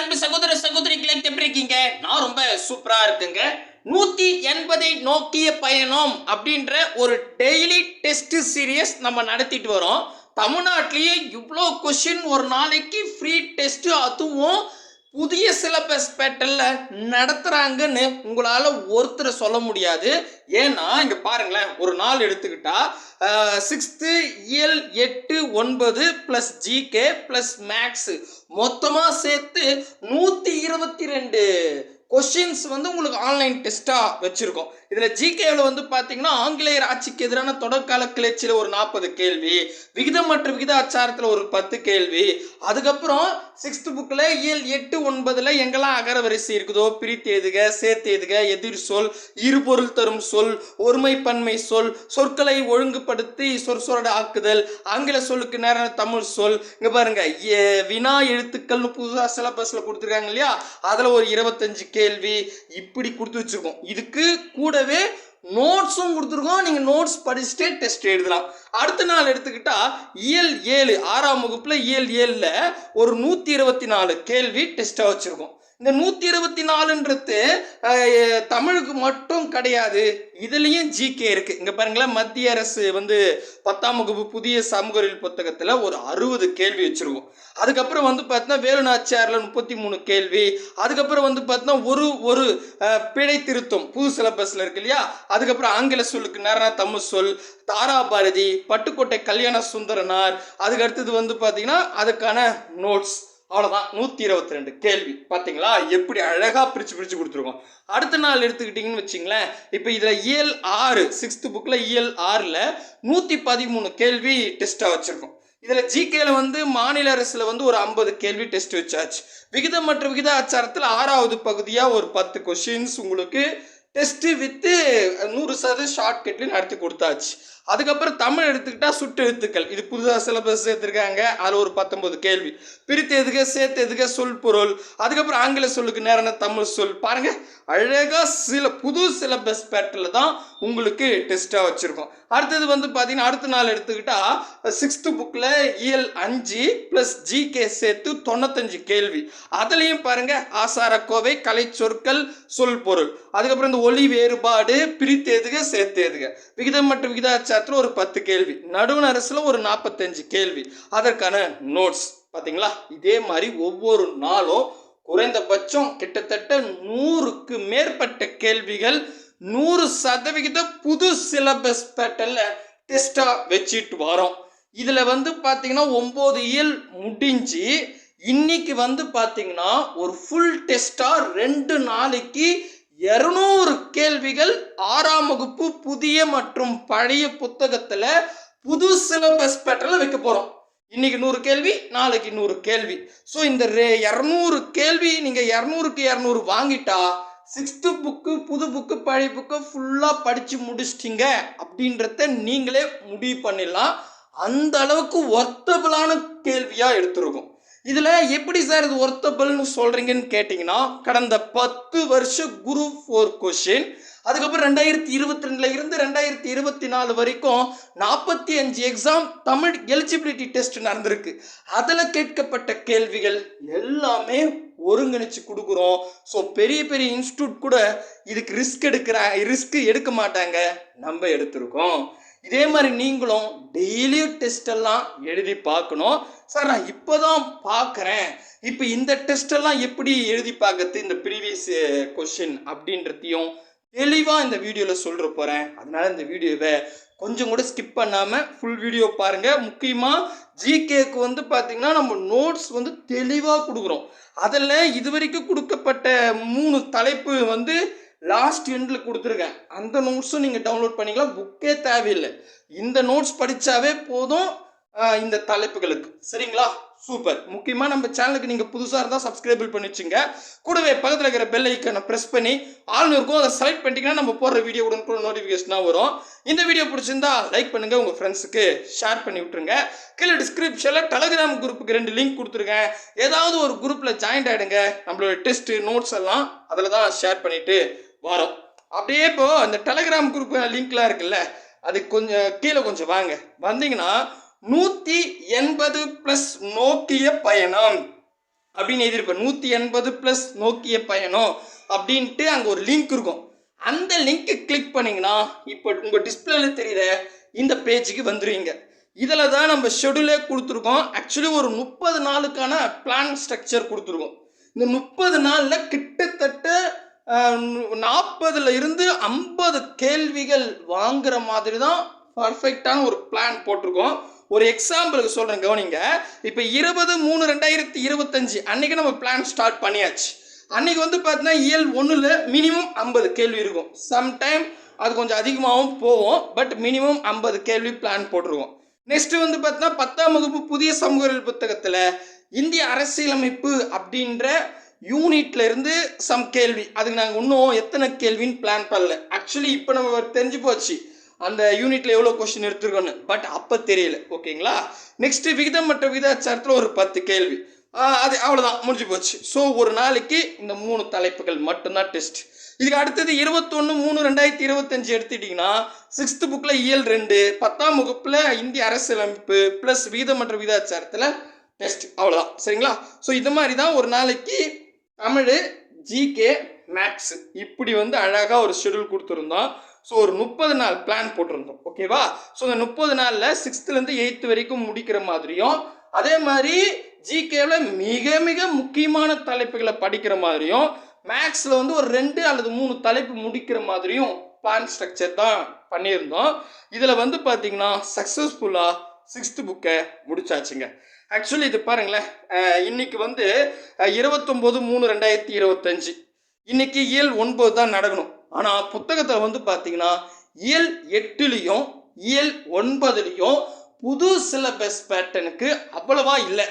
அன்பு சகோதர சகோதரிகளை எப்படி இருக்கீங்க? நான் ரொம்ப சூப்பரா இருக்குங்க. நூத்தி எண்பதை நோக்கிய பயணம் அப்படின்ற ஒரு டெய்லி டெஸ்ட் சீரியஸ் நம்ம நடத்திட்டு வரோம். தமிழ்நாட்டிலேயே இவ்வளோ கொஷின் ஒரு நாளைக்கு ஃப்ரீ டெஸ்ட் அதுவும் புதிய சிலபஸ் பேட்டர்ல நடத்துறாங்கன்னு உங்களால ஒருத்தரை சொல்ல முடியாது. ஏன்னா இங்க பாருங்களேன் ஒரு நாள் எடுத்துக்கிட்டா சிக்ஸ்த்து இயல் எட்டு ஒன்பது ப்ளஸ் ஜிகே ப்ளஸ் மேக்ஸு மொத்தமாக சேர்த்து நூற்றி இருபத்தி ரெண்டு கொஷின்ஸ் வந்து உங்களுக்கு ஆன்லைன் டெஸ்ட்டாக வச்சுருக்கோம். இதில் ஜிகேவில் வந்து பார்த்தீங்கன்னா ஆங்கிலேயர் ஆட்சிக்கு எதிரான தொடர்கால கிளர்ச்சியில் ஒரு நாற்பது கேள்வி விகிதம் மற்றும் விகிதாச்சாரத்தில் ஒரு பத்து கேள்வி. அதுக்கப்புறம் சிக்ஸ்த் புக்கில் இயல் எட்டு ஒன்பதில் எங்கெல்லாம் அகரவரிசை இருக்குதோ பிரித்து எதுக சேர்த்து எதுக எதிர் சொல் இருபொருள் தரும் சொல் ஒருமை பன்மை சொல் சொற்களை ஒழுங்குபடுத்தி சொற்சொரட ஆக்குதல் ஆங்கில சொல்லுக்கு நேரம் தமிழ் சொல். இங்கே பாருங்க வினா எழுத்துக்கள்னு புதுசாக சிலபஸில் கொடுத்துருக்காங்க இல்லையா? அதில் ஒரு இருபத்தஞ்சு கேள்வி. இப்படி கொடுத்து வச்சுருக்கோம். இதுக்கு கூட கூடவே நோட்ஸும் கொடுத்துருக்கோம். நீங்கள் நோட்ஸ் படிச்சுட்டே டெஸ்ட் எழுதலாம். அடுத்த நாள் எடுத்துக்கிட்டா இயல் ஏழு ஆறாம் வகுப்பில் இயல் ஏழில் ஒரு நூற்றி இருபத்தி நாலு கேள்வி டெஸ்ட்டாக வச்சுருக்கோம். இந்த நூற்றி இருபத்தி நாலுன்றது தமிழுக்கு மட்டும் கிடையாது. இதுலேயும் ஜிகே இருக்குது இங்கே பாருங்களேன் மத்திய அரசு வந்து பத்தாம் வகுப்பு புதிய சமூக அறிவியல் புத்தகத்தில் ஒரு அறுபது கேள்வி வச்சுருக்கோம். அதுக்கப்புறம் வந்து பார்த்தீங்கன்னா வேலுநாச்சியாரில் முப்பத்தி மூணு கேள்வி. அதுக்கப்புறம் வந்து பார்த்தீங்கன்னா ஒரு ஒரு பிழை திருத்தம் புது சிலபஸில் இருக்கு இல்லையா? அதுக்கப்புறம் ஆங்கில சொல்லுக்கு நேரம் தமிழ் சொல் தாராபாரதி பட்டுக்கோட்டை கல்யாண சுந்தரனார். அதுக்கு அடுத்தது வந்து பார்த்தீங்கன்னா அதுக்கான நோட்ஸ் அவ்வளோதான் நூற்றி இருபத்தி ரெண்டு கேள்வி. பார்த்தீங்களா எப்படி அழகாக பிரித்து பிரித்து கொடுத்துருக்கோம். அடுத்த நாள் எடுத்துக்கிட்டிங்கன்னு வச்சிங்களேன் இப்போ இதில் இயல் ஆறு சிக்ஸ்த்து புக்கில் இயல் ஆறில் நூற்றி பதிமூணு கேள்வி டெஸ்ட்டாக வச்சுருக்கோம். இதில் ஜிகேல வந்து மாநில அரசில் வந்து ஒரு ஐம்பது கேள்வி டெஸ்ட் வச்சாச்சு. விகிதம் மற்றும் விகித ஆச்சாரத்தில் ஆறாவது பகுதியாக ஒரு பத்து கொஷின்ஸ் உங்களுக்கு டெஸ்ட்டு வித்து நூறு சதவீதம் ஷார்ட்கட்லேயும் நடத்தி கொடுத்தாச்சு. அதுக்கப்புறம் தமிழ் எடுத்துக்கிட்டா சுட்டு எழுத்துக்கள். இது புதுசாக சிலபஸ் சேர்த்துருக்காங்க. அதில் ஒரு பத்தொம்பது கேள்வி. பிரித்து எதுக்க சேர்த்து எதுக்க சொல் பொருள். அதுக்கப்புறம் ஆங்கில சொல்லுக்கு நேரான தமிழ் சொல். பாருங்க அழகாக சில புது சிலபஸ் பேட்டரில் தான் உங்களுக்கு டெஸ்ட்டாக வச்சுருக்கோம். அடுத்தது வந்து பார்த்தீங்கன்னா அடுத்த நாள் எடுத்துக்கிட்டா சிக்ஸ்த்து புக்கில் இயல் அஞ்சு ப்ளஸ் ஜிகே சேர்த்து தொண்ணூத்தஞ்சு கேள்வி. அதுலேயும் பாருங்க ஆசாரக்கோவை கலை சொற்கள் சொல் பொருள். அதுக்கப்புறம் இந்த ஒளி வேறுபாடு பிரித்து எதுக சேர்த்து எதுக. விகிதம் மற்றும் விகிதாச்சாரத்தில் ஒரு பத்து கேள்வி நடுவண் அரசில் ஒரு நாற்பத்தஞ்சு கேள்வி. அதற்கான நோட்ஸ் பார்த்தீங்களா இதே மாதிரி ஒவ்வொரு நாளும் குறைந்தபட்சம் கிட்டத்தட்ட நூறுக்கு மேற்பட்ட கேள்விகள் நூறு சதவிகித புது சிலபஸ் பேட்டர்ல டெஸ்ட்டாக வச்சுட்டு வரோம். இதில் வந்து பார்த்தீங்கன்னா ஒம்பது இயல் முடிஞ்சு இன்னைக்கு வந்து பார்த்தீங்கன்னா ஒரு ஃபுல் டெஸ்ட்டாக ரெண்டு நாளைக்கு இரநூறு கேள்விகள் ஆறாம் வகுப்பு புதிய மற்றும் பழைய புத்தகத்தில் புது சிலபஸ் பேட்டர்ல வைக்க போகிறோம் இன்னைக்கு நூறு கேள்வி நாளைக்கு நூறு கேள்வி. ஸோ இந்த ரே இரநூறு கேள்வி நீங்கள் இரநூறுக்கு இரநூறு வாங்கிட்டா சிக்ஸ்த்து புக்கு புது புக்கு பழைய புக்கு ஃபுல்லாக படித்து முடிச்சிட்டிங்க அப்படின்றத நீங்களே முடிவு பண்ணிடலாம். அந்த அளவுக்கு ஒர்த்தபிளான கேள்வியாக எடுத்துருக்கும். இதில் எப்படி சார் இது ஒர்த்தபிள்னு சொல்கிறீங்கன்னு கேட்டிங்கன்னா கடந்த பத்து வருஷ குரூப் ஃபோர் கொஷின் அதுக்கப்புறம் ரெண்டாயிரத்தி இருபத்தி ரெண்டுல இருந்து ரெண்டாயிரத்தி இருபத்தி நாலு வரைக்கும் நாற்பத்தி அஞ்சு எக்ஸாம் தமிழ் எலிஜிபிலிட்டி டெஸ்ட் நடந்திருக்கு. அதில் கேட்கப்பட்ட கேள்விகள் எல்லாமே ஒருங்கிணைச்சு கொடுக்குறோம். ஸோ பெரிய பெரிய இன்ஸ்டியூட் கூட இதுக்கு ரிஸ்க் எடுக்கிற ரிஸ்க் எடுக்க மாட்டாங்க. நம்ம எடுத்திருக்கோம். இதே மாதிரி நீங்களும் டெய்லியும் டெஸ்டெல்லாம் எழுதி பார்க்கணும். சார் நான் இப்போ தான் பார்க்குறேன். இப்போ இந்த டெஸ்டெல்லாம் எப்படி எழுதி பார்க்கறது? இந்த ப்ரீவியஸ் கொஷின் eh, அப்படின்றதையும் தெளிவாக இந்த வீடியோவில் சொல்கிற போகிறேன் அதனால் இந்த வீடியோவை கொஞ்சம் கூட ஸ்கிப் பண்ணாமல் ஃபுல் வீடியோ பாருங்கள் முக்கியமாக ஜிகேக்கு வந்து பார்த்திங்கன்னா நம்ம நோட்ஸ் வந்து தெளிவாக கொடுக்குறோம். அதில் இது வரைக்கும் கொடுக்கப்பட்ட மூணு தலைப்பு வந்து லாஸ்ட் எண்டில் கொடுத்துருக்கேன். அந்த நோட்ஸும் நீங்கள் டவுன்லோட் பண்ணிக்கலாம். புக்கே தேவையில்லை. இந்த நோட்ஸ் படித்தாவே போதும் இந்த தலைப்புகளுக்கு. சரிங்களா? சூப்பர் முக்கியமாக நம்ம சேனலுக்கு நீங்கள் புதுசாக இருந்தால் சப்ஸ்கிரைபிள் பண்ணி வச்சுங்க. கூடவே பக்கத்தில் இருக்கிற பெல் ஐக்கனை ப்ரெஸ் பண்ணி ஆள்னு இருக்கும் அதை செலக்ட் பண்ணிட்டீங்கன்னா நம்ம போடுற வீடியோ உடனுக்குள்ள நோட்டிஃபிகேஷனாக வரும். இந்த வீடியோ பிடிச்சிருந்தா லைக் பண்ணுங்கள் உங்கள் ஃப்ரெண்ட்ஸுக்கு ஷேர் பண்ணி விட்ருங்க கீழே டிஸ்கிரிப்ஷனில் டெலகிராம் குரூப்புக்கு ரெண்டு லிங்க் கொடுத்துருக்கேன். ஏதாவது ஒரு குரூப்பில் ஜாயின்ட் ஆகிடுங்க நம்மளோட டெஸ்ட்டு நோட்ஸ் எல்லாம் அதில் தான் ஷேர் பண்ணிவிட்டு வரோம். அப்படியே இப்போ அந்த டெலகிராம் குரூப் லிங்க்லாம் இருக்குல்ல அது கொஞ்சம் கீழே கொஞ்சம் வாங்க. வந்தீங்கன்னா நூற்றி எண்பது ப்ளஸ் நோக்கிய பயணம் அப்படின்னு எழுதியிருப்பேன். நூற்றி எண்பது ப்ளஸ் நோக்கிய பயணம் அப்படின்ட்டு அங்கே ஒரு லிங்க் இருக்கும். அந்த லிங்க்கு கிளிக் பண்ணிங்கன்னா இப்போ உங்கள் டிஸ்பிளேல தெரியுற இந்த பேஜுக்கு வந்துடுவீங்க இதில் தான் நம்ம ஷெடியூலே கொடுத்துருக்கோம். ஆக்சுவலி ஒரு முப்பது நாளுக்கான பிளான் ஸ்ட்ரக்சர் கொடுத்துருக்கோம். இந்த முப்பது நாளில் கிட்டத்தட்ட நாற்பதுல இருந்து ஐம்பது கேள்விகள் வாங்குற மாதிரி தான் பர்ஃபெக்டான ஒரு பிளான் போட்டிருக்கோம். ஒரு எக்ஸாம்பிளுக்கு சொல்கிறேன் கவனிங்க. இப்போ இருபது மூணு ரெண்டாயிரத்தி இருபத்தஞ்சு அன்னைக்கு நம்ம பிளான் ஸ்டார்ட் பண்ணியாச்சு. அன்னைக்கு வந்து பார்த்தீங்கன்னா இயல் ஒன்றில் மினிமம் ஐம்பது கேள்வி இருக்கும். சம்டைம் அது கொஞ்சம் அதிகமாகவும் போகும் பட் மினிமம் ஐம்பது கேள்வி பிளான் போட்டிருக்கோம். நெக்ஸ்ட் வந்து பார்த்தீங்கன்னா பத்தாம் வகுப்பு புதிய சமூக புத்தகத்தில் இந்திய அரசியலமைப்பு அப்படின்ற யூனிட்ல இருந்து சம் கேள்வி. அதுக்கு நாங்கள் இன்னும் எத்தனை கேள்வின்னு பிளான் பண்ணல. ஆக்சுவலி இப்போ நம்ம தெரிஞ்சு போச்சு. அந்த யூனிட்ல எவ்வளோ கொஸ்டின் எடுத்துருக்கோன்னு பட் அப்போ தெரியல. ஓகேங்களா? நெக்ஸ்ட் விகிதம் மற்றும் விகிதாச்சாரத்தில் ஒரு பத்து கேள்வி. அது அவ்வளோதான் முடிஞ்சு போச்சு. ஸோ ஒரு நாளைக்கு இந்த மூணு தலைப்புகள் மட்டும்தான் டெஸ்ட் இதுக்கு அடுத்தது இருபத்தொன்று மூணு ரெண்டாயிரத்தி இருபத்தஞ்சு எடுத்துட்டிங்கன்னா சிக்ஸ்த் புக்கில் இயல் ரெண்டு பத்தாம் வகுப்பில் இந்திய அரசியலமைப்பு ப்ளஸ் விகிதம் மற்றும் விகிதாச்சாரத்தில் டெஸ்ட் அவ்வளோதான் சரிங்களா? ஸோ இது மாதிரி தான் ஒரு நாளைக்கு தமிழ் ஜிகே மேக்ஸ் இப்படி வந்து அழகாக ஒரு ஷெடியூல் கொடுத்துருந்தோம். ஸோ ஒரு முப்பது நாள் பிளான் போட்டிருந்தோம். ஓகேவா ஸோ இந்த முப்பது நாளில் சிக்ஸ்த்துலேருந்து எயித்து வரைக்கும் முடிக்கிற மாதிரியும் அதே மாதிரி ஜிகேவில் மிக மிக முக்கியமான தலைப்புகளை படிக்கிற மாதிரியும் மேக்ஸில் வந்து ஒரு ரெண்டு அல்லது மூணு தலைப்பு முடிக்கிற மாதிரியும் பிளான் ஸ்ட்ரக்சர் தான் பண்ணியிருந்தோம். இதில் வந்து பார்த்தீங்கன்னா சக்ஸஸ்ஃபுல்லாக சிக்ஸ்த்து புக்கை முடிச்சாச்சுங்க. ஆக்சுவலி இது பாருங்களேன். இன்னைக்கு வந்து இருபத்தொம்போது மூணு ரெண்டாயிரத்தி இருபத்தஞ்சு. இன்னைக்கு இயல் ஒன்பது தான் நடக்கணும். ஆனால் புத்தகத்தில் வந்து பார்த்தீங்கன்னா இயல் எட்டுலேயும் இயல் ஒன்பதுலேயும் புது சிலபஸ் பேட்டர்னுக்கு அவ்வளவா இல்லை.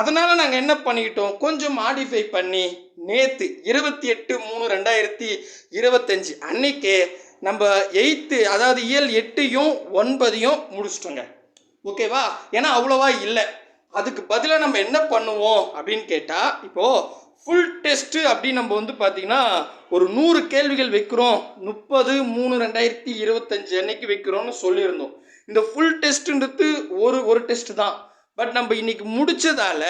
அதனால் நாங்கள் என்ன பண்ணிக்கிட்டோம்? கொஞ்சம் மாடிஃபை பண்ணி நேற்று இருபத்தி எட்டு மூணு ரெண்டாயிரத்தி இருபத்தஞ்சு அன்னைக்கு நம்ம எயித்து அதாவது இயல் எட்டையும் ஒன்பதையும் முடிச்சிட்டோங்க. ஓகேவா ஏன்னா அவ்வளோவா இல்லை. அதுக்கு பதிலாக நம்ம என்ன பண்ணுவோம் அப்படின்னு கேட்டால் இப்போது ஃபுல் டெஸ்ட்டு அப்படின்னு நம்ம வந்து பார்த்தீங்கன்னா ஒரு நூறு கேள்விகள் வைக்கிறோம். முப்பது மூணு ரெண்டாயிரத்தி இருபத்தஞ்சு அன்னைக்கு வைக்கிறோம்னு சொல்லியிருந்தோம். இந்த ஃபுல் டெஸ்ட்டுன்றது ஒரு ஒரு டெஸ்ட்டு தான். பட் நம்ம இன்னைக்கு முடித்ததால்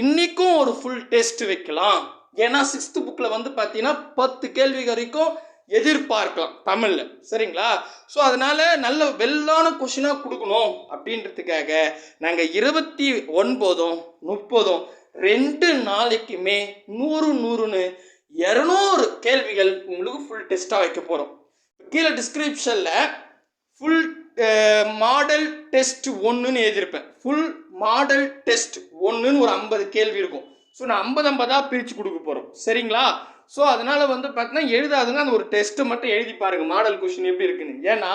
இன்றைக்கும் ஒரு ஃபுல் டெஸ்ட் வைக்கலாம். ஏன்னா சிக்ஸ்த்து புக்கில் வந்து பார்த்தீங்கன்னா பத்து கேள்வி வரைக்கும் எதிர்பார்க்கலாம் தமிழில். சரிங்களா? ஸோ அதனால் நல்ல வெல்லான கொஷினாக கொடுக்கணும் அப்படின்றதுக்காக நாங்கள் இருபத்தி ஒன்பதும் முப்பதும் ரெண்டு நாளைக்குமே நூறு நூறுன்னு இரநூறு கேள்விகள் உங்களுக்கு ஃபுல் டெஸ்ட்டாக வைக்க போகிறோம் கீழே டிஸ்கிரிப்ஷனில் ஃபுல் மாடல் டெஸ்ட் ஒன்றுன்னு எழுதியிருப்பேன். ஃபுல் மாடல் டெஸ்ட் ஒன்றுன்னு ஒரு ஐம்பது கேள்வி இருக்கும். ஸோ நான் ஐம்பது ஐம்பதாக பிரித்து கொடுக்க போகிறோம் சரிங்களா? ஸோ அதனால் வந்து பார்த்தீங்கன்னா எழுதாதுங்க அந்த ஒரு டெஸ்ட்டு மட்டும் எழுதி பாருங்கள் மாடல் கொஷின் எப்படி இருக்குன்னு. ஏன்னா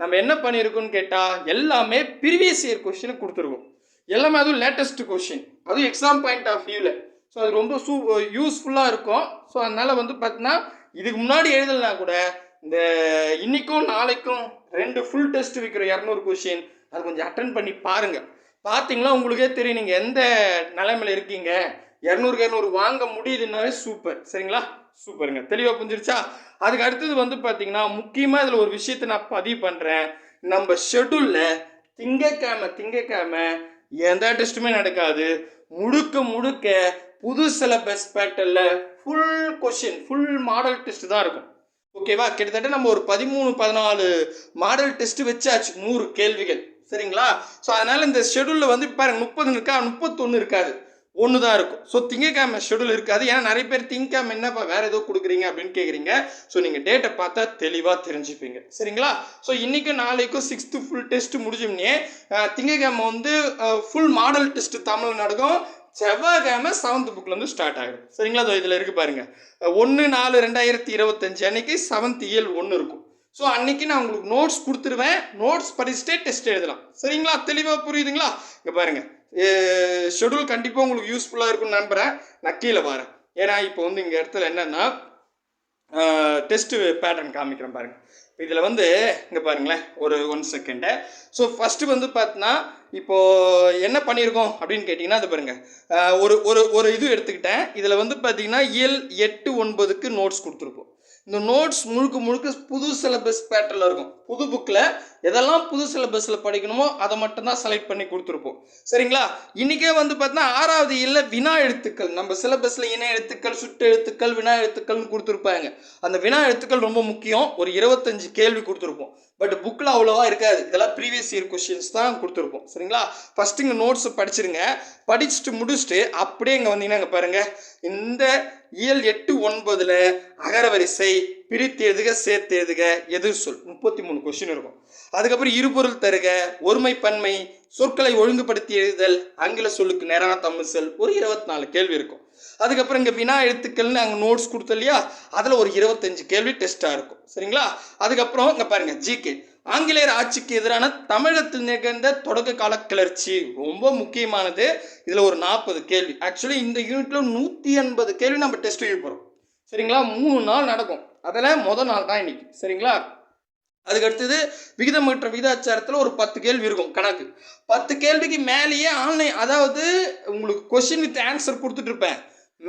நம்ம என்ன பண்ணியிருக்கோம்னு கேட்டால் எல்லாமே ப்ரீவியஸ் இயர் கொஷினை கொடுத்துருக்கோம். எல்லாமே அதுவும் லேட்டஸ்ட் கொஷின் அதுவும் எக்ஸாம் பாயிண்ட் ஆஃப் வியூவில் ஸோ அது ரொம்ப சூ யூஸ்ஃபுல்லாக இருக்கும். ஸோ அதனால் வந்து பார்த்தீங்கன்னா இதுக்கு முன்னாடி எழுதலைனா கூட இந்த இன்னைக்கும் நாளைக்கும் ரெண்டு ஃபுல் டெஸ்ட் வைக்கிற இரநூறு கொஷின் அது கொஞ்சம் அட்டன் பண்ணி பாருங்கள் பார்த்தீங்களா உங்களுக்கே தெரியும். நீங்கள் எந்த நிலைமையில் இருக்கீங்க? இரநூறுக்கு இரநூறு வாங்க முடியுதுன்னாவே சூப்பர் சரிங்களா? சூப்பருங்க தெளிவாக புரிஞ்சிருச்சா? அதுக்கு அடுத்தது வந்து பார்த்தீங்கன்னா முக்கியமாக இதில் ஒரு விஷயத்தை நான் பதிவு பண்ணுறேன் நம்ம ஷெட்யூலில் திங்கக்கிழமை திங்கக்கிழமை எந்த டெஸ்ட்டுமே நடக்காது. முழுக்க முழுக்க புது syllabus பேட்டர்ல full question full model test தான் இருக்கும். ஓகேவா கிட்டத்தட்ட நம்ம ஒரு பதிமூணு பதினாலு மாடல் டெஸ்ட் வச்சாச்சு. நூறு கேள்விகள். சரிங்களா? ஸோ அதனால இந்த ஷெடியூலில் வந்து பாருங்க முப்பது இருக்கா? முப்பத்தொன்று இருக்காது. ஒன்று தான் இருக்கும். ஸோ திங்கக்கிழமை ஷெடியூல் இருக்காது. ஏன்னா நிறைய பேர் திங்கக்கிழமை என்னப்பா வேறு ஏதோ கொடுக்குறீங்க அப்படின்னு கேட்குறீங்க ஸோ நீங்கள் டேட்டை பார்த்தா தெளிவாக தெரிஞ்சுப்பீங்க. சரிங்களா? ஸோ இன்றைக்கும் நாளைக்கும் சிக்ஸ்த்து ஃபுல் டெஸ்ட் முடிஞ்சோம்னே அஹ், வந்து ஃபுல் மாடல் டெஸ்ட் தமிழ் நடக்கும் செவ்வாய்க்கிழமை செவன்த் புக்லேருந்து ஸ்டார்ட் ஆகிடும் சரிங்களா? ஸோ இதில் இருக்கு பாருங்கள் ஒன்று நாலு ரெண்டாயிரத்தி இருபத்தஞ்சு அன்னைக்கு செவன்த் இயல் ஒன்று இருக்கும். ஸோ அன்னைக்கு நான் உங்களுக்கு நோட்ஸ் கொடுத்துருவேன். நோட்ஸ் படிச்சுட்டே டெஸ்ட் எழுதலாம். சரிங்களா? தெளிவாக புரியுதுங்களா? இங்கே பாருங்கள் ஷெடியூல் கண்டிப்பாக உங்களுக்கு யூஸ்ஃபுல்லாக இருக்கும்னு நம்புகிறேன் நான் கீழே வரேன். ஏன்னா இப்போ வந்து இங்கே இடத்துல என்னென்னா டெஸ்ட்டு பேட்டர்ன் காமிக்கிறேன் பாருங்கள் இதில் வந்து இங்கே பாருங்களேன் ஒரு ஒன் செகண்டு ஸோ ஃபஸ்ட்டு வந்து பார்த்தீங்கன்னா இப்போது என்ன பண்ணியிருக்கோம் அப்படின்னு கேட்டிங்கன்னா அது பாருங்கள் ஒரு ஒரு ஒரு இது எடுத்துக்கிட்டேன். இதில் வந்து பார்த்தீங்கன்னா இயல் எட்டு ஒன்பதுக்கு நோட்ஸ் கொடுத்துருப்போம். இந்த நோட்ஸ் முழுக்க முழுக்க புது சிலபஸ் பேட்டர்ல இருக்கும். புது புக்கில் எதெல்லாம் புது சிலபஸில் படிக்கணுமோ அதை மட்டும்தான் செலக்ட் பண்ணி கொடுத்துருப்போம். சரிங்களா? இன்றைக்கே வந்து பார்த்தீங்கன்னா ஆறாவது இல்லை வினா எழுத்துக்கள். நம்ம சிலபஸில் இன எழுத்துக்கள் சுட்டு எழுத்துக்கள் வினா எழுத்துக்கள்னு கொடுத்துருப்பாங்க. அந்த வினா எழுத்துக்கள் ரொம்ப முக்கியம். ஒரு இருபத்தஞ்சு கேள்வி கொடுத்துருப்போம். பட் புக்கில் அவ்வளோவா இருக்காது. இதெல்லாம் ப்ரீவியஸ் இயர் கொஷின்ஸ் தான் கொடுத்துருப்போம். சரிங்களா? ஃபஸ்ட்டு இங்கே நோட்ஸ் படிச்சிருங்க. படிச்சுட்டு முடிச்சுட்டு அப்படியே இங்கே வந்தீங்கன்னா இங்கே பாருங்கள் இந்த இயல் எட்டு ஒன்பதில் அகரவரிசை பிரித்து எழுதுக சேர்த்து எழுதுக எதிர் சொல். முப்பத்தி மூணு கொஸ்டின் இருக்கும். அதுக்கப்புறம் இருபொருள் தருக ஒருமை பன்மை சொற்களை ஒழுங்குபடுத்தி எழுதுதல் ஆங்கில சொல்லுக்கு நேரான தமிழ் சொல் ஒரு இருபத்தி நாலு கேள்வி இருக்கும். அதுக்கப்புறம் இங்கே வினா எழுத்துக்கள்னு அங்கே நோட்ஸ் கொடுத்தோம் இல்லையா? அதில் ஒரு இருபத்தஞ்சு கேள்வி டெஸ்ட்டாக இருக்கும். சரிங்களா? அதுக்கப்புறம் இங்கே பாருங்கள் ஜிகே ஆங்கிலேயர் ஆட்சிக்கு எதிரான தமிழகத்தில் நிகழ்ந்த தொடக்க கால கிளர்ச்சி. ரொம்ப முக்கியமானது. இதில் ஒரு நாற்பது கேள்வி. ஆக்சுவலி இந்த யூனிட்டில் நூற்றி எண்பது கேள்வி நம்ம டெஸ்ட் எழுத போகிறோம் சரிங்களா? மூணு நாள் நடக்கும். அதில் முத நாள் தான் இன்னைக்கு. சரிங்களா? அதுக்கு அடுத்தது விகிதமற்ற விகிதாச்சாரத்தில் ஒரு பத்து கேள்வி இருக்கும் கணக்கு. பத்து கேள்விக்கு மேலேயே ஆன்லைன் அதாவது உங்களுக்கு கொஷின் வித் ஆன்சர் கொடுத்துட்டு இருப்பேன்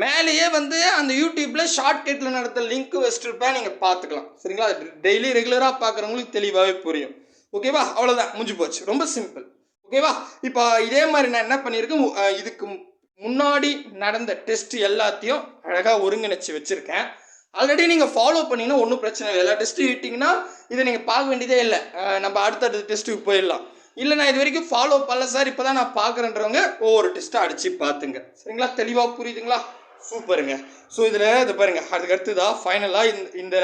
மேலேயே வந்து அந்த யூடியூப்பில் ஷார்ட் கட்டில் நடத்த லிங்க் வச்சுருப்பேன் நீங்கள் பார்த்துக்கலாம். சரிங்களா? டெய்லி ரெகுலராக பார்க்குறவங்களுக்கு தெளிவாகவே புரியும். ஓகேவா அவ்வளோதான் முடிஞ்சு போச்சு. ரொம்ப சிம்பிள் ஓகேவா இப்போ இதே மாதிரி நான் என்ன பண்ணியிருக்கேன்? இதுக்கு முன்னாடி நடந்த டெஸ்ட் எல்லாத்தையும் அழகாக ஒருங்கிணைச்சு வச்சுருக்கேன். ஆல்ரெடி நீங்கள் ஃபாலோ பண்ணீங்கன்னா ஒன்றும் பிரச்சனை இல்லை. எல்லா டெஸ்ட்டும் விட்டிங்கன்னா இதை நீங்கள் பார்க்க வேண்டியதே இல்லை. நம்ம நம்ம அடுத்தடுத்த டெஸ்ட்டுக்கு போயிடலாம். இல்லை நான் இது வரைக்கும் ஃபாலோ பண்ணல சார் இப்போ தான் நான் பார்க்குறேன்றவங்க ஒவ்வொரு டெஸ்ட்டை அடித்து பார்த்துங்க. சரிங்களா? தெளிவாக புரியுதுங்களா? சூப்பருங்க. ஸோ இதில் இது பாருங்கள் அதுக்கு அடுத்ததாக ஃபைனலாக இந்த இந்த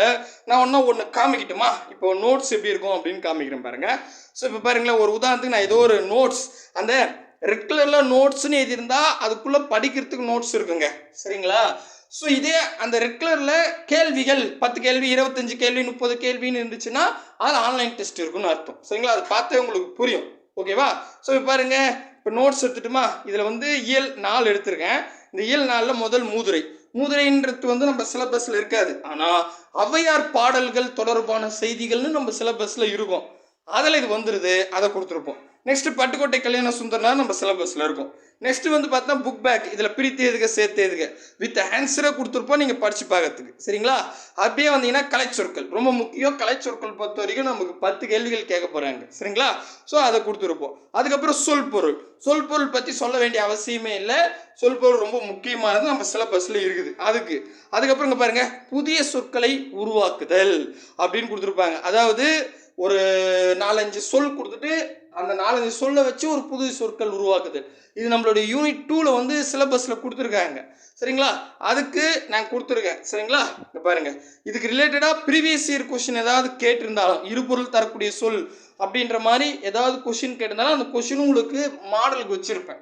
நான் ஒன்றும் ஒன்று காமிக்கட்டுமா? இப்போ நோட்ஸ் எப்படி இருக்கும் அப்படின்னு காமிக்கிறேன் பாருங்கள் ஸோ இப்போ பாருங்களேன் ஒரு உதாரணத்துக்கு நான் ஏதோ ஒரு நோட்ஸ் அந்த ரெட் கலரில் நோட்ஸ்னு எழுதியிருந்தால் அதுக்குள்ளே படிக்கிறதுக்கு நோட்ஸ் இருக்குங்க. சரிங்களா? ஸோ இதே அந்த ரெட் கலரில் கேள்விகள் பத்து கேள்வி இருபத்தஞ்சு கேள்வி முப்பது கேள்வின்னு இருந்துச்சுன்னா அதில் ஆன்லைன் டெஸ்ட் இருக்குன்னு அர்த்தம். சரிங்களா? அது பார்த்தே உங்களுக்கு புரியும். ஓகேவா ஸோ இப்போ பாருங்க. இப்போ நோட்ஸ் எடுத்துட்டுமா இதில் வந்து இயல் நாலு எடுத்திருக்கேன். இந்த இயல் நாளில் முதல் மூதுரை. மூதுரைன்றது வந்து நம்ம சிலபஸில் இருக்காது. ஆனால் ஔவையார் பாடல்கள் தொடர்பான செய்திகள்னு நம்ம சிலபஸில் இருக்கும். அதில் இது வந்துடுது அதை கொடுத்துருப்போம். நெக்ஸ்ட் பட்டுக்கோட்டை கல்யாண சுந்தரனா நம்ம சிலபஸில் இருக்கும். நெக்ஸ்ட்டு வந்து பார்த்தா புக் பேக் இதில் பிரித்து எதுக்க சேர்த்து எதுக்க? வித் ஆன்சரை கொடுத்துருப்போம் நீங்கள் படித்து பார்க்கறதுக்கு. சரிங்களா? அப்படியே வந்தீங்கன்னா கலைச்சொற்கள் ரொம்ப முக்கியம் கலைச்சொற்கள் பொறுத்த வரைக்கும் நமக்கு பத்து கேள்விகள் கேட்க போகிறாங்க சரிங்களா? ஸோ அதை கொடுத்துருப்போம். அதுக்கப்புறம் சொல் பொருள். சொல் பொருள் பற்றி சொல்ல வேண்டிய அவசியமே இல்லை. சொல் பொருள் ரொம்ப முக்கியமானது நம்ம சிலபஸில் இருக்குது. அதுக்கு அதுக்கப்புறம் இங்கே பாருங்கள் புதிய சொற்களை உருவாக்குதல் அப்படின்னு கொடுத்துருப்பாங்க. அதாவது ஒரு நாலஞ்சு சொல் கொடுத்துட்டு அந்த நாலஞ்சு சொல்லை வச்சு ஒரு புது சொற்கள் உருவாக்குது. இது நம்மளுடைய யூனிட் டூவில் வந்து சிலபஸில் கொடுத்துருக்காங்க. சரிங்களா? அதுக்கு நான் கொடுத்துருக்கேன். சரிங்களா? பாருங்கள் இதுக்கு ரிலேட்டடாக ப்ரீவியஸ் இயர் கொஷின் ஏதாவது கேட்டிருந்தாலும் இருபொருள் தரக்கூடிய சொல் அப்படின்ற மாதிரி ஏதாவது கொஷின் கேட்டிருந்தாலும் அந்த கொஷினும் உங்களுக்கு மாடலுக்கு வச்சுருப்பேன்.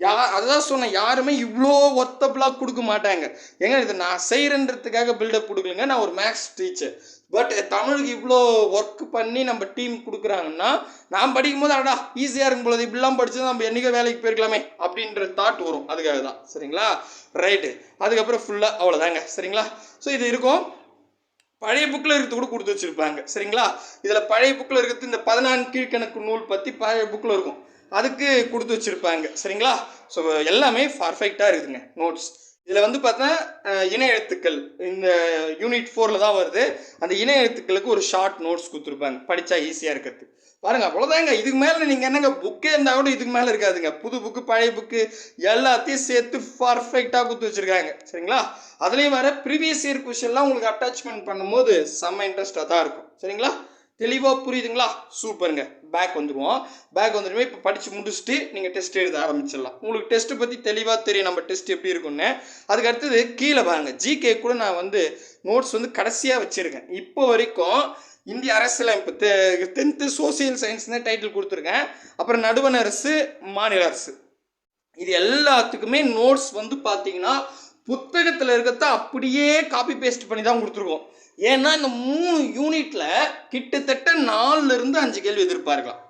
யா அதுதான் சொன்னேன் யாருமே இவ்வளோ ஒர்த்தபிளாக கொடுக்க மாட்டாங்க. ஏங்க இது நான் செய்கிறன்றதுக்காக பில்டப் கொடுக்கலங்க நான் ஒரு மேக்ஸ் டீச்சர் பட் தமிழுக்கு இவ்வளோ ஒர்க் பண்ணி நம்ம டீம் கொடுக்குறாங்கன்னா நான் படிக்கும் போது அடா ஈஸியாக இருக்கும் பொழுது இப்படிலாம் படித்து நம்ம என்றைக்கோ வேலைக்கு போயிருக்கலாமே அப்படின்ற தாட் வரும். அதுக்காக தான். சரிங்களா? ரைட்டு அதுக்கப்புறம் ஃபுல்லாக அவ்வளோதாங்க. சரிங்களா? ஸோ இது இருக்கும். பழைய புக்கில் இருக்கிறது கூட கொடுத்து வச்சுருப்பாங்க. சரிங்களா? இதில் பழைய புக்கில் இருக்கிறது இந்த பதினான்கு கீழ்கணக்கு நூல் பற்றி பழைய புக்கில் இருக்கும். அதுக்கு கொடுத்து வச்சுருப்பாங்க. சரிங்களா? ஸோ எல்லாமே பர்ஃபெக்டாக இருக்குதுங்க நோட்ஸ் இதில் வந்து பார்த்தா இணைய எழுத்துக்கள் இந்த யூனிட் ஃபோரில் தான் வருது. அந்த இணைய எழுத்துக்களுக்கு ஒரு ஷார்ட் நோட்ஸ் கொடுத்துருப்பாங்க படித்தா ஈஸியாக இருக்கிறது பாருங்க அவ்வளோதாங்க இதுக்கு மேலே நீங்கள் என்னங்க புக்கே இருந்தால் கூட இதுக்கு மேலே இருக்காதுங்க. புது புக்கு பழைய புக்கு எல்லாத்தையும் சேர்த்து பர்ஃபெக்டாக கொடுத்து வச்சுருக்காங்க. சரிங்களா? அதுலேயும் வர ப்ரீவியஸ் இயர் கொஷன்லாம் உங்களுக்கு அட்டாச்மெண்ட் பண்ணும்போது செம்ம இன்ட்ரெஸ்ட்டாக தான் இருக்கும். சரிங்களா? தெளிவாக புரியுதுங்களா? சூப்பருங்க. பேக் வந்துடுவோம் பேக் வந்துடுமே இப்போ படித்து முடிச்சுட்டு நீங்கள் டெஸ்ட் எழுத ஆரம்பிச்சிடலாம். உங்களுக்கு டெஸ்ட்டை பற்றி தெளிவாக தெரியும் நம்ம டெஸ்ட் எப்படி இருக்கும்னு. அதுக்கு அடுத்தது கீழே பாருங்கள் ஜிகே கூட நான் வந்து நோட்ஸ் வந்து கடைசியாக வச்சுருக்கேன். இப்போ வரைக்கும் இந்திய அரசியலமைப்பு டென்த்து சோசியல் சயின்ஸ்னு டைட்டில் கொடுத்துருக்கேன். அப்புறம் நடுவண் அரசு மாநில அரசு. இது எல்லாத்துக்குமே நோட்ஸ் வந்து பார்த்தீங்கன்னா புத்தகத்தில் இருக்கிறத அப்படியே காப்பி பேஸ்ட் பண்ணி தான் கொடுத்துருக்கோம். ஏன்னா இந்த மூணு யூனிட்ல கிட்டத்தட்ட நாலுல இருந்து அஞ்சு கேள்வி எதிர்பார்க்கலாம்.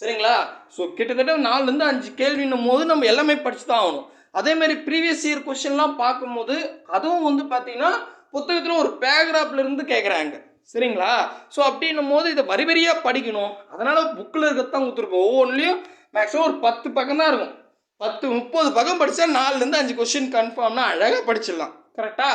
சரிங்களா? ஸோ கிட்டத்தட்ட நாலுலேருந்து அஞ்சு கேள்வின்னும் போது நம்ம எல்லாமே படித்து தான் ஆகணும். அதே மாதிரி ப்ரீவியஸ் இயர் கொஷின்லாம் பார்க்கும்போது அதுவும் வந்து பார்த்தீங்கன்னா புத்தகத்தில் ஒரு பேராகிராஃப்ல இருந்து கேட்குறாங்க சரிங்களா? ஸோ அப்படின்னும் போது இதை வரி வரியாக படிக்கணும். அதனால் புக்கில் இருக்கிறதான் கொடுத்துருப்போம் ஒவ்வொன்றுலையும் மேக்ஸிமம் ஒரு பத்து பக்கம் தான் இருக்கும். பத்து முப்பது பக்கம் படித்தா நாலுலேருந்து அஞ்சு கொஷின் கன்ஃபார்ம்னா அழகாக படிச்சிடலாம். கரெக்டா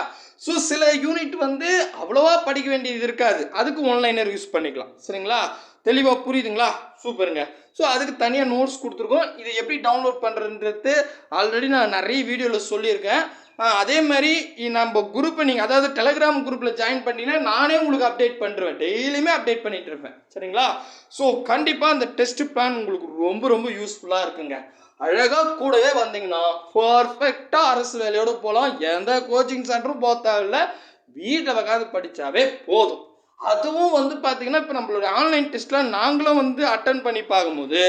ஸோ சில யூனிட் வந்து அவ்வளோவா படிக்க வேண்டியது இருக்காது. அதுக்கு ஒன்லைனர் யூஸ் பண்ணிக்கலாம். சரிங்களா? தெளிவாக புரியுதுங்களா? சூப்பருங்க. ஸோ அதுக்கு தனியாக நோட்ஸ் கொடுத்துருக்கோம். இதை எப்படி டவுன்லோட் பண்ணுறன்றது ஆல்ரெடி நான் நிறைய வீடியோவில் சொல்லியிருக்கேன். அதே மாதிரி நம்ம குரூப்பை நீங்கள் அதாவது டெலகிராம் குரூப்பில் ஜாயின் பண்ணிங்கன்னா நானே உங்களுக்கு அப்டேட் பண்ணிடுவேன் டெய்லியுமே அப்டேட் பண்ணிகிட்டு இருப்பேன். சரிங்களா? ஸோ கண்டிப்பாக அந்த டெஸ்ட் பிளான் உங்களுக்கு ரொம்ப ரொம்ப யூஸ்ஃபுல்லாக இருக்குங்க. அழகாக கூடவே வந்தீங்கன்னா பர்ஃபெக்டாக அரசு வேலையோடு போகலாம் எந்த கோச்சிங் சென்டரும் போக தேவையில்ல வீட்டில் உட்காந்து படித்தாவே போதும். அதுவும் வந்து பார்த்தீங்கன்னா இப்போ நம்மளுடைய ஆன்லைன் டெஸ்ட்லாம் நாங்களும் வந்து அட்டன் பண்ணி பார்க்கும்போது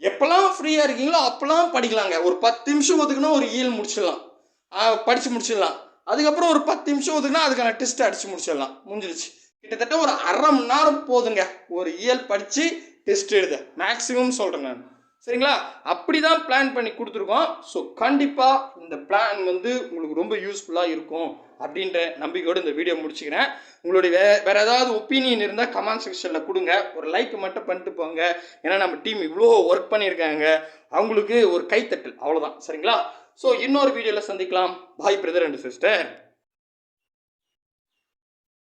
எப்போல்லாம் ஃப்ரீயாக இருக்கீங்களோ அப்போல்லாம் படிக்கலாங்க. ஒரு பத்து நிமிஷம் ஒதுக்குனா ஒரு ஈல் முடிச்சிடலாம். படித்து முடிச்சிடலாம். அதுக்கப்புறம் ஒரு பத்து நிமிஷம் ஒதுக்குனா அதுக்கான டெஸ்ட் அடித்து முடிச்சிடலாம். முடிஞ்சிருச்சு. கிட்டத்தட்ட ஒரு அரை மணி நேரம் போதுங்க. ஒரு இயல் படித்து டெஸ்ட் எழுத. மேக்ஸிமம் சொல்கிறேன் நான். சரிங்களா? அப்படி தான் பிளான் பண்ணி கொடுத்துருக்கோம். ஸோ கண்டிப்பாக இந்த பிளான் வந்து உங்களுக்கு ரொம்ப யூஸ்ஃபுல்லாக இருக்கும் அப்படின்ற நம்பிக்கையோடு இந்த வீடியோ முடிச்சுக்கிறேன். உங்களுடைய வே வேறு ஏதாவது ஒப்பீனியன் இருந்தால் கமெண்ட் செக்ஷனில் கொடுங்க. ஒரு லைக் மட்டும் பண்ணிட்டு போங்க. ஏன்னா நம்ம டீம் இவ்வளோ ஒர்க் பண்ணியிருக்காங்க. அவங்களுக்கு ஒரு கைத்தட்டல். அவ்வளோதான் சரிங்களா? ஸோ இன்னொரு வீடியோவில் சந்திக்கலாம். பாய் பிரதர் அண்ட் சிஸ்டர்